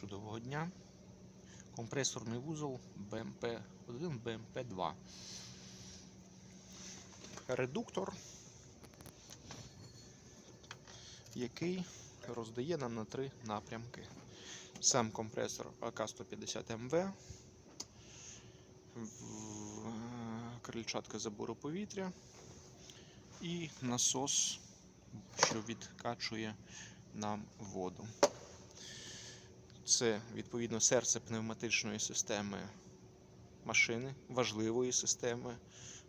чудового дня. Компресорний вузол BMP1, BMP2. Редуктор, який роздає нам на три напрямки. Сам компресор АК-150МВ, е, крильчатка забору повітря і насос, що відкачує нам воду. Це відповідно серце пневматичної системи машини, важливої системи,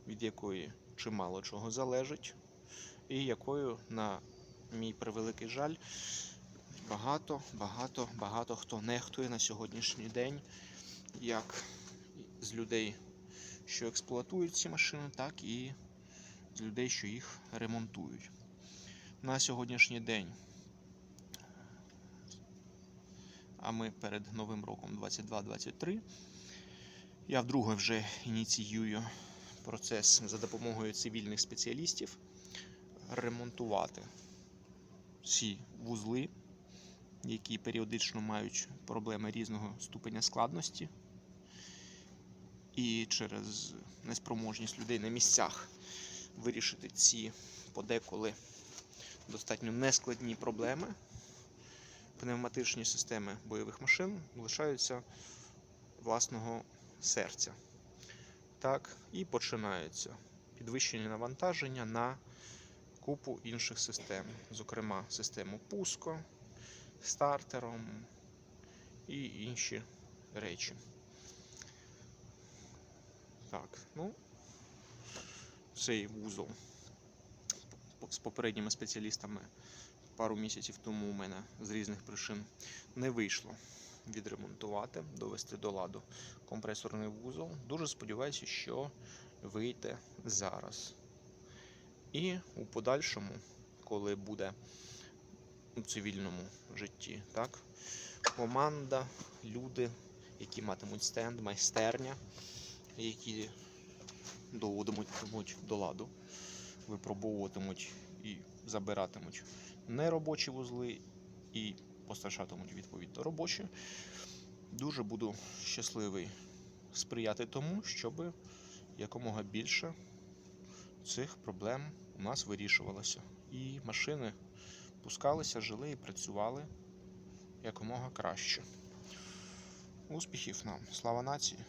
від якої чимало чого залежить, і якою, на мій превеликий жаль, багато, багато, багато хто нехтує на сьогоднішній день, як з людей, що експлуатують ці машини, так і з людей, що їх ремонтують. На сьогоднішній день а ми перед Новим роком 22-23. Я вдруге вже ініціюю процес за допомогою цивільних спеціалістів ремонтувати всі вузли, які періодично мають проблеми різного ступеня складності. І через неспроможність людей на місцях вирішити ці подеколи достатньо нескладні проблеми пневматичні системи бойових машин лишаються власного серця. Так, і починаються підвищення навантаження на купу інших систем, зокрема систему пуску, стартером і інші речі. Так, ну, цей вузол з попередніми спеціалістами пару місяців тому у мене з різних причин не вийшло відремонтувати, довести до ладу компресорний вузол. Дуже сподіваюся, що вийде зараз. І у подальшому, коли буде у цивільному житті, так, команда, люди, які матимуть стенд, майстерня, які доводитимуть до ладу, випробовуватимуть і забиратимуть неробочі вузли і постачатимуть відповідно робочі. Дуже буду щасливий сприяти тому, щоб якомога більше цих проблем у нас вирішувалося. І машини пускалися, жили і працювали якомога краще. Успіхів нам! Слава нації!